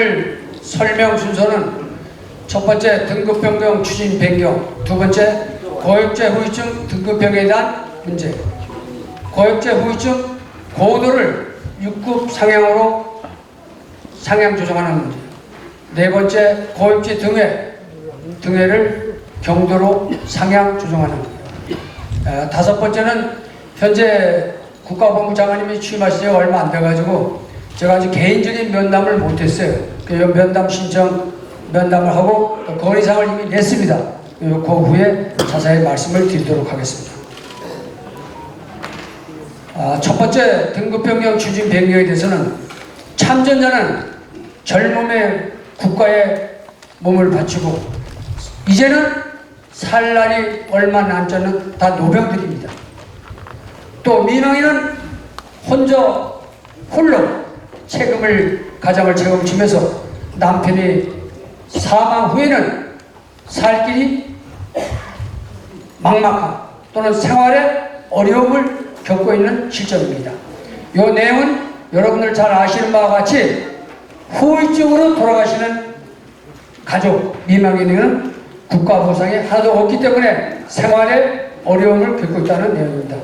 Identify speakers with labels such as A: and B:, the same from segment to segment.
A: 오늘 설명 순서는 첫 번째 등급 변경 추진 변경, 두 번째 고액제 후유증 등급 변경에 대한 문제, 고액제 후유증 고도를 6급 상향으로 상향 조정하는 문제, 네 번째 고액제 등회 등회를 경도로 상향 조정하는 문제. 에, 다섯 번째는 현재 국가본부 장관님이 취임하신 지 얼마 안 돼가지고 제가 아주 개인적인 면담을 못했어요. 그 면담 신청 면담을 하고 또 건의사항을 이미 냈습니다. 그 후에 자세히 말씀을 드리도록 하겠습니다. 아, 첫 번째 등급 변경 추진 변경에 대해서는 참전자는 젊음의 국가에 몸을 바치고 이제는 살 날이 얼마 남지 않은 다 노병들입니다. 또 민왕이는 혼자 홀로 책임을 가장을 책임지면서 남편이 사망 후에는 살 길이 막막한 또는 생활에 어려움을 겪고 있는 실정입니다. 이 내용은 여러분들 잘 아시는 바와 같이 후유증으로 돌아가시는 가족 미망인에는 국가 보상이 하나도 없기 때문에 생활에 어려움을 겪고 있다는 내용입니다.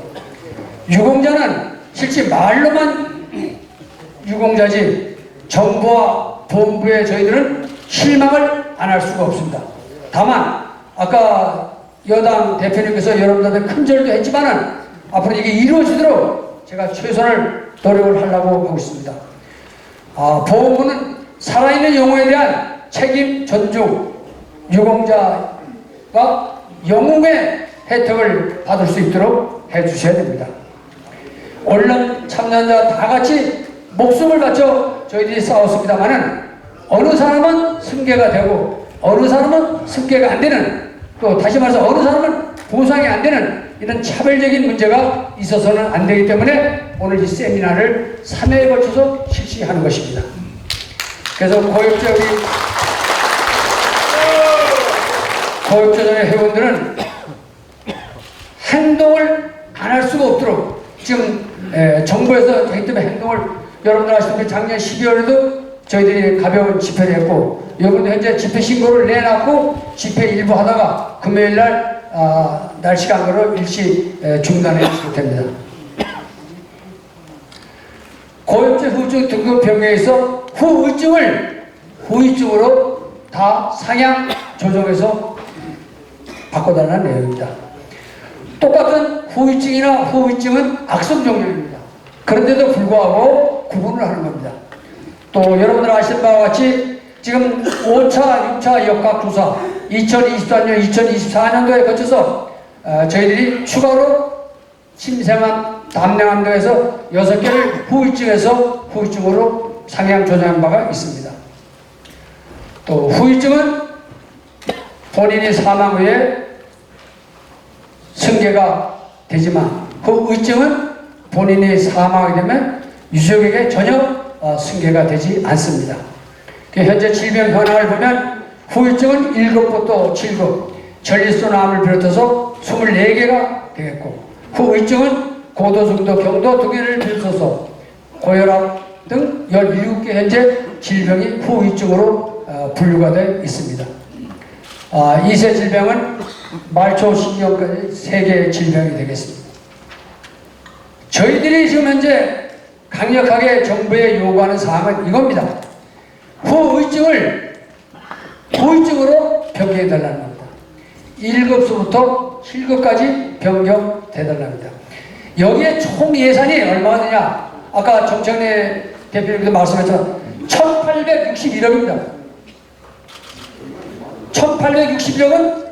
A: 유공자는 실제 말로만 유공자지 정부와 본부에 저희들은 실망을 안 할 수가 없습니다. 다만 아까 여당 대표님께서 여러분들한테 큰절도 했지만은 앞으로 이게 이루어지도록 제가 최선을 노력을 하려고 하고 있습니다. 아, 보험은 살아있는 영웅에 대한 책임 존중, 유공자가 영웅의 혜택을 받을 수 있도록 해주셔야 됩니다. 언론 참여자 다 같이 목숨을 바쳐 저희들이 싸웠습니다만은 어느 사람은 승계가 되고 어느 사람은 승계가 안 되는 또 다시 말해서 어느 사람은 보상이 안 되는 이런 차별적인 문제가 있어서는 안 되기 때문에 오늘 이 세미나를 3회에 걸쳐서 실시하는 것입니다. 그래서 고역자 우리 고역자전의 회원들은 행동을 안 할 수가 없도록 지금 에, 정부에서 저희 때문에 행동을 여러분들 아시다시피 작년 12월에도 저희들이 가벼운 집회를 했고 여러분들 현재 집회 신고를 내놨고 집회 일부 하다가 금요일 날 아, 날씨가 안 그러 일시 에, 중단해 주시면 됩니다. 고엽제 후유증 등급 병행에서 후유증을 후유증으로 다 상향 조정해서 바꿔달라는 내용입니다. 똑같은 후유증이나 후유증은 악성 종류입니다. 그런데도 불구하고 구분을 하는 겁니다. 또 여러분들 아시는 바와 같이 지금 5차, 6차 역학조사 2023년, 2024년도에 거쳐서 어, 저희들이 추가로 침샘한 담량암도에서 6개를 후유증에서 후유증으로 상향 조정한 바가 있습니다. 또 후유증은 본인이 사망 후에 승계가 되지만 그 의증은 본인이 사망하게 되면 유족에게 전혀 어, 승계가 되지 않습니다. 그 현재 질병 현황을 보면 후유증은 1급부터 7급, 전립선암을 비롯해서 24개가 되겠고 후유증은 고도 중도 경도 두 개를 비롯해서 고혈압 등 17개 현재 질병이 후유증으로 어, 분류가 되어 있습니다. 아, 이세 질병은 말초 신경까지 세 개의 질병이 되겠습니다. 저희들이 지금 현재 강력하게 정부에 요구하는 사항은 이겁니다. 후의증을 후의증으로 변경해 달라는 겁니다. 1급서부터 7급까지 변경돼달랍니다. 여기에 총 예산이 얼마가 되냐? 아까 정청래 대표님께서 말씀하셨죠. 1861억입니다. 1860억은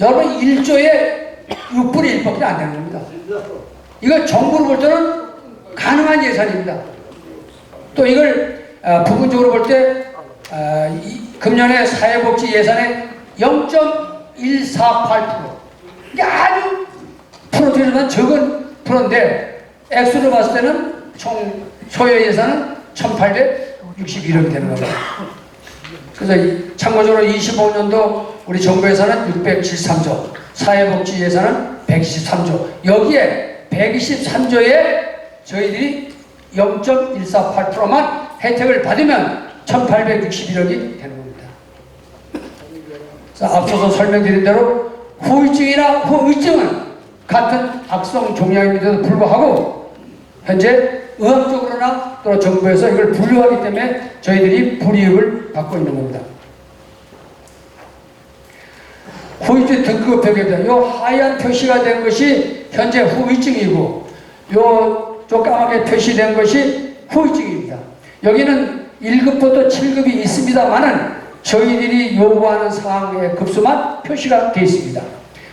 A: 여러분 1조에 6분의 1밖에 안 되는 겁니다. 이거 정부로 볼 때는 가능한 예산입니다. 또 이걸 어, 부분적으로 볼때 어, 금년에 사회복지 예산의 0.148% 이게 아주 프로트에서는 적은 프로인데 액수로 봤을 때는 총 소요 예산은 1,861억이 되는 겁니다. 그래서 이- 참고적으로 25년도 우리 정부 예산은 673조, 사회복지 예산은 123조. 여기에 123조에 저희들이 0.148%만 혜택을 받으면 1861억이 되는 겁니다. 자, 앞서서 설명드린 대로 후유증이나 후유증은 같은 악성 종양임에도 불구하고 현재 의학적으로나 또 정부에서 이걸 분류하기 때문에 저희들이 불이익을 받고 있는 겁니다. 후유증 등급 표기입니다. 요 하얀 표시가 된 것이 현재 후유증이고 요 저 까맣게 표시된 것이 후유증입니다. 여기는 1급부터 7급이 있습니다만은 저희들이 요구하는 사항의 급수만 표시가 되어 있습니다.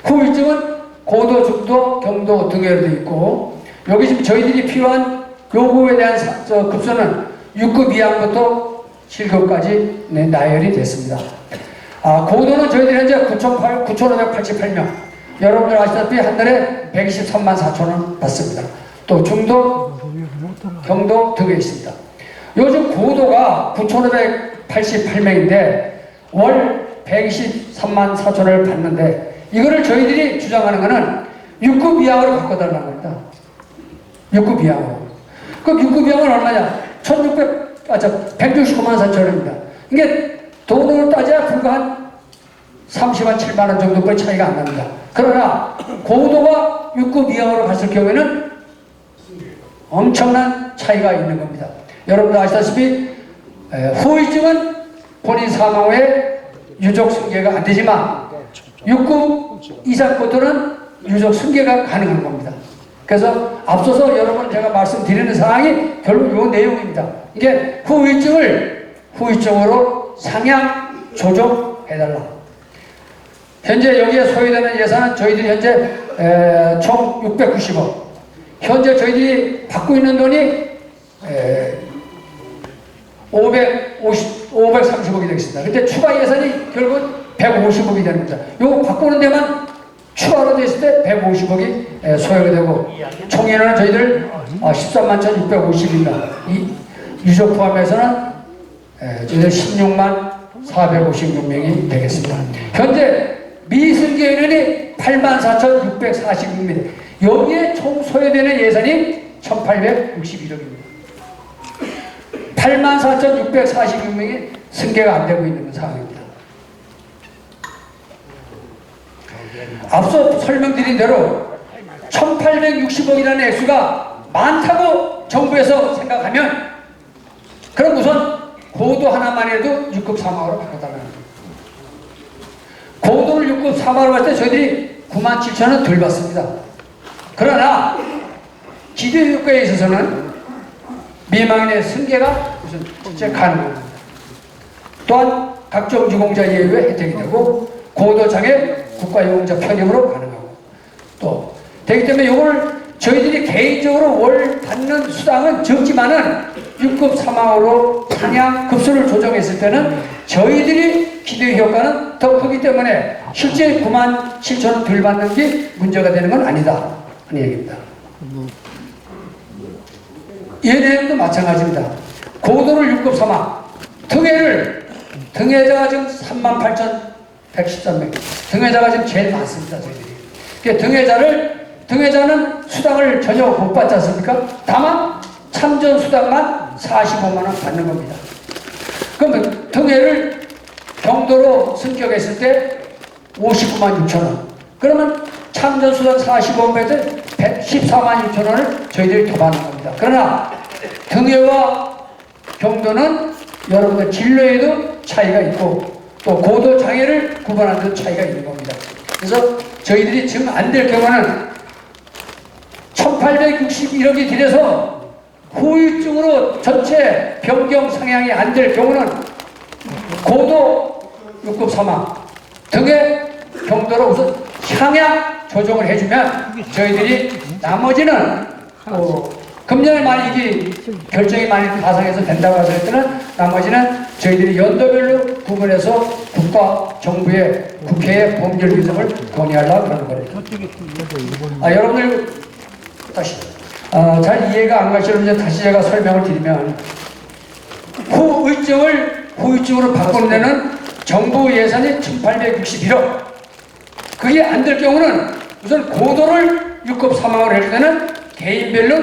A: 후유증은 고도, 중도, 경도 등에도 있고 여기 지금 저희들이 필요한 요구에 대한 사- 저 급수는 6급 이하부터 7급까지 네, 나열이 됐습니다. 아, 고도는 저희들이 현재 9,800 9,588명. 여러분들 아시다시피 한 달에 123만 4천 원 받습니다. 또 중도, 경도 등에 있습니다. 요즘 고도가 9,588명인데 월 123만 4천을 받는데 이거를 저희들이 주장하는 거는 6급 이하로 바꿔달라는 겁니다. 6급 이하로. 그 6급 이하는 얼마냐? 1,600, 아, 저, 165만 4천원입니다. 이게 돈으로 따져야 불과 한 30만 7만 원 정도의 차이가 안 납니다. 그러나 고도가 6급 이하로 갔을 경우에는 엄청난 차이가 있는 겁니다. 여러분도 아시다시피 에, 후유증은 본인 사망 후에 유족 승계가 안 되지만 6급 이상 고도는 유족 승계가 가능한 겁니다. 그래서 앞서서 여러분 제가 말씀드리는 사항이 결국 이 내용입니다. 이게 후유증을 후유증으로 상향 조정해달라. 현재 여기에 소요되는 예산은 저희들이 현재 에, 총 690억. 현재 저희들이 받고 있는 돈이 에, 550, 530억이 되겠습니다. 근데 추가 예산이 결국 150억이 되는 겁니다. 요거 바꾸는 데만 추가로 됐을 때 150억이 소요가 되고 총 인원은 저희들 13만 1,650입니다. 이 유족 포함해서는 에, 저희들 16만 456명이 되겠습니다. 현재 미승계 인원이 8만 4,646명입니다. 여기에 총 소요되는 예산이 1,861억입니다. 84,646명이 승계가 안 되고 있는 상황입니다. 앞서 설명드린 대로 1,860억이라는 액수가 많다고 정부에서 생각하면 그럼 우선 고도 하나만 해도 6급 사망으로 바꿔달라는 거예요. 고도를 6급 사망으로 할때 저희들이 9만 7천 원 덜 받습니다. 그러나 기대 효과에 있어서는 미망인의 승계가 무슨 실제 가능합니다. 또한 각종 유공자 예외 혜택이 되고 고도장애 국가유공자 편입으로 가능하고 또 되기 때문에 이걸 저희들이 개인적으로 월 받는 수당은 적지만은 6급 사망으로 상향 급수를 조정했을 때는 저희들이 기대 효과는 더 크기 때문에 실제 9만 7천 원 덜 받는 게 문제가 되는 건 아니다 얘기입니다. 얘네도 마찬가지입니다. 고도를 6급 사망, 등해를, 등해자가 지금 38,113명. 등해자가 지금 제일 많습니다, 저희들이. 그 등해자를, 등해자는 수당을 전혀 못 받지 않습니까? 다만 참전 수당만 45만 원 받는 겁니다. 그러면 등해를 경도로 승격했을 때 59만 6천 원. 그러면 참전 수당 45만에 114만 6천 원을 저희들이 더 받는 겁니다. 그러나 등해와 경도는 여러분들 진로에도 차이가 있고 또 고도 장애를 구분하는 데 차이가 있는 겁니다. 그래서 저희들이 지금 안 될 경우는 1861억이 들여서 후유증으로 전체 변경 상향이 안 될 경우는 고도 6급 사망 등의 경도로 우선 향양 조정을 해주면 저희들이 나머지는 어, 금년에 만약 이게 결정이 많이 가상해서 된다고 했을 때는 나머지는 저희들이 연도별로 구분해서 국가 정부의 국회의 법률 규정을 건의하려고 그러는 겁니다. 아, 여러분들 다시 아, 잘 이해가 안 가시면 이제 다시 제가 설명을 드리면 후의증을 후유증으로 바꾸는 데는 정부 예산이 1861억 그게 안 될 경우는 우선 고도를 6급 사망을 할 때는 개인별로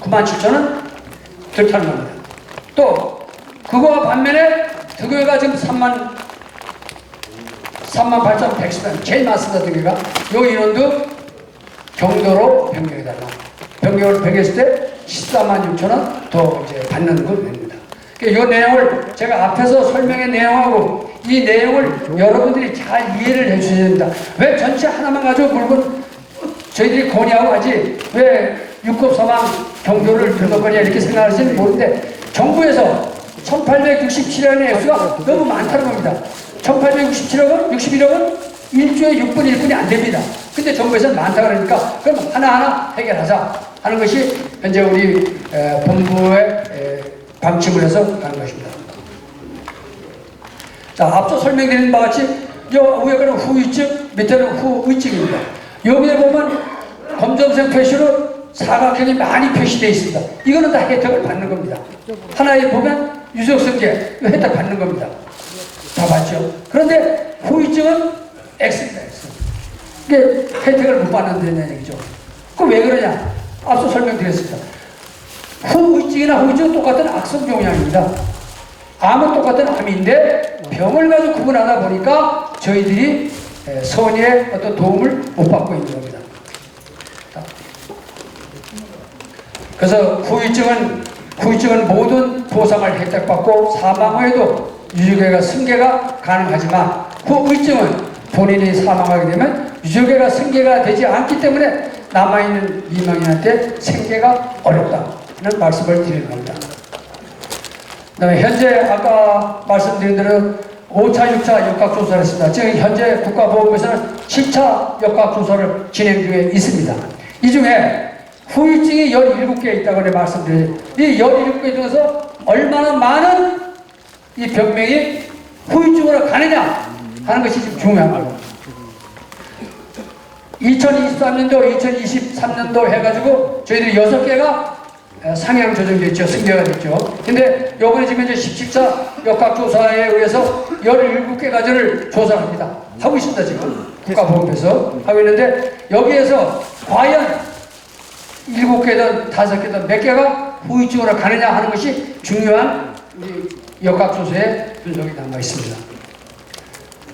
A: 9만 7천 원 덜타는 겁니다. 또 그거와 반면에 등유가 지금 3만 3만 8,110원 제일 많습니다 등유가. 요 인원도 경도로 변경해달라. 변경을 변경했을 때 14만 6천 원 더 이제 받는 걸 됩니다. 이 내용을 제가 앞에서 설명한 내용하고 이 내용을 여러분들이 잘 이해를 해주셔야 됩니다 왜 전체 하나만 가지고 물건 저희들이 건의하고 하지 왜 육급 사망 경조를 들것 거냐 이렇게 생각하시는 모르는데 정부에서 1867원의 액수가 너무 많다는 겁니다. 1867억은 61억은 1조에 6분 1분이 안 됩니다. 근데 정부에서는 많다 그러니까 그럼 하나하나 해결하자 하는 것이 현재 우리 에, 본부의 에, 방침을 해서 가는 것입니다. 자, 앞서 설명드린 바와 같이 요 위에는 후유증, 밑에는 후의증입니다. 여기에 보면 검정색 표시로 사각형이 많이 표시되어 있습니다. 이거는 다 혜택을 받는 겁니다. 하나에 보면 유족성제 이거 혜택 받는 겁니다. 다 받죠. 그런데 후유증은 X입니다. X. 이게 혜택을 못 받는다는 얘기죠. 그왜 그러냐? 앞서 설명드렸습니다. 후유증이나 후유증은 똑같은 악성 종양입니다. 암은 똑같은 암인데 병을 가지고 구분하다 보니까 저희들이 에, 선의의 어떤 도움을 못 받고 있는 겁니다. 그래서 후유증은 후유증은 모든 보상을 혜택받고 사망 후에도 유족회가 승계가 가능하지만 후유증은 본인이 사망하게 되면 유족회가 승계가 되지 않기 때문에 남아있는 이망인한테 생계가 어렵다는 말씀을 드리는 겁니다. 그다음에 현재 아까 말씀드린 대로 5차, 6차 역학조사를 했습니다. 지금 현재 국가보험에서는 7차 역학조사를 진행 중에 있습니다. 이 중에 후유증이 17개 있다고 말씀드려요. 이 17개 중에서 얼마나 많은 이 병명이 후유증으로 가느냐 하는 것이 지금 중요한 거예요. 2023년도, 2023년도 해가지고 저희들이 6개가 상향 조정됐죠. 승계가 됐죠. 근데 요번에 지금 이제 17차 역학조사에 의해서 17개 가지를 조사합니다. 하고 있습니다, 지금. 국가보험에서 하고 있는데 여기에서 과연 7개든 5개든 몇 개가 후유증으로 가느냐 하는 것이 중요한 우리 역학조사에 분석이 남아 있습니다.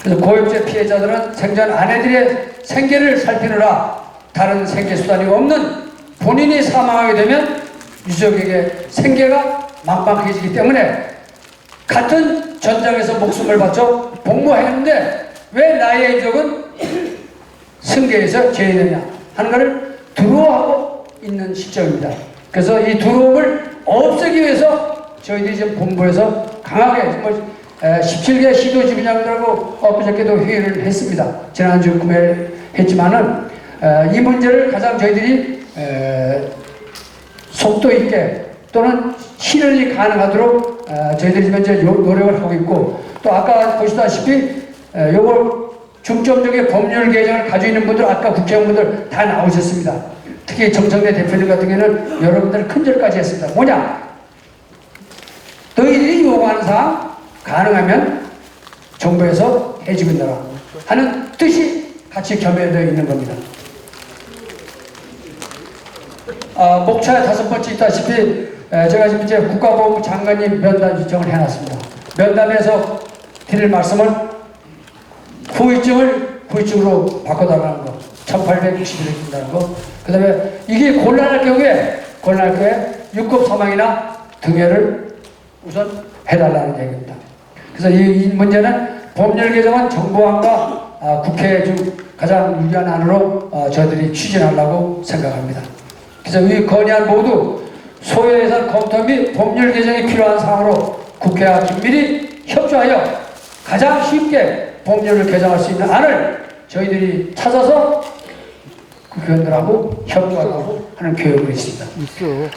A: 그래서 고엽제 피해자들은 생전 아내들의 생계를 살피느라 다른 생계 수단이 없는 본인이 사망하게 되면 유족에게 생계가 막막해지기 때문에 같은 전장에서 목숨을 바쳐 복무했는데 왜 나의 유족은 승계에서 제외되냐 하는 것을 두려워하고 있는 시점입니다. 그래서 이 두려움을 없애기 위해서 저희들이 지금 본부에서 강하게 정말 17개 시도 지부장들하고 엊그저께도 회의를 했습니다. 지난주 금요일 했지만은 에, 이 문제를 가장 저희들이 에, 속도 있게 또는 실현이 가능하도록 어, 저희들이 지금 노력을 하고 있고 또 아까 보시다시피 에, 요걸 중점적인 법률 개정을 가지고 있는 분들 아까 국회의원분들 다 나오셨습니다. 특히 정청래 대표님 같은 경우는 여러분들 큰절까지 했습니다. 뭐냐? 너희들이 요구하는 사항 가능하면 정부에서 해주고 있노라 하는 뜻이 같이 겸해되어 있는 겁니다. 아, 목차에 다섯 번째 있다시피 에, 제가 지금 이제 국가보훈 장관님 면담 요청을 해놨습니다. 면담에서 드릴 말씀은 후유증을 후유증으로 바꿔달라는 거, 1860일 준다는 거. 그 다음에 이게 곤란할 경우에 곤란할 경우에 6급 사망이나 등해를 우선 해달라는 얘기입니다. 그래서 이, 이 문제는 법률 개정은 정부안과 아, 국회 중 가장 유리한 안으로 어, 저희들이 추진하려고 생각합니다. 그래서 이 건의안 모두 소요 예산 검토 및 법률 개정이 필요한 사항으로 국회와 긴밀히 협조하여 가장 쉽게 법률을 개정할 수 있는 안을 저희들이 찾아서 국회의원들하고 협조하고 하는 계획으로 있습니다.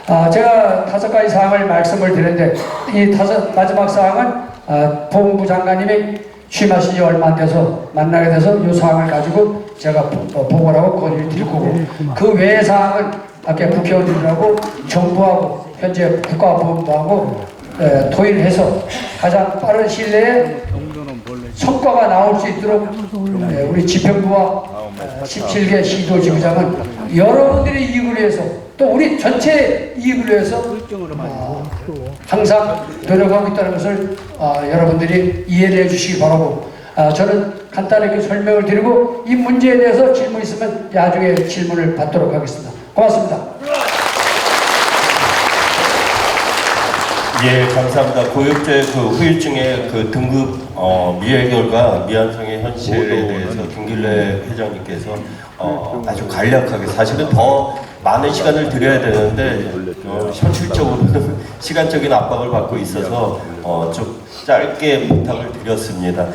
A: 아, 제가 다섯 가지 사항을 말씀을 드렸는데 이 다섯 마지막 사항은 아, 보훈부 장관님이 취임하신 지 얼마 안 돼서 만나게 돼서 이 사항을 가지고 제가 보- 어, 보고를 하고 건의를 드릴 거고 그 외의 사항은 아까 국회의원들하고 정부하고 현재 국가보훈부하고 에, 토의를 가장 빠른 시일 내에 성과가 나올 수 있도록 에, 우리 집행부와 어, 17개 시도 지부장은 여러분들의 이익을 위해서 또 우리 전체 이익을 위해서 어, 항상 노력하고 있다는 것을 어, 여러분들이 이해를 해주시기 바라고 아, 저는 간단하게 설명을 드리고 이 문제에 대해서 질문 있으면 나중에 질문을 받도록 하겠습니다. 고맙습니다.
B: 예, 감사합니다. 고육제 그 후유증의 그 등급 어, 미해결과 미완성의 현실에 대해서 김길래 회장님께서 어, 아주 간략하게 사실은 더 많은 시간을 드려야 되는데 어, 현실적으로는 시간적인 압박을 받고 있어서 어, 좀 짧게 부탁을 드렸습니다.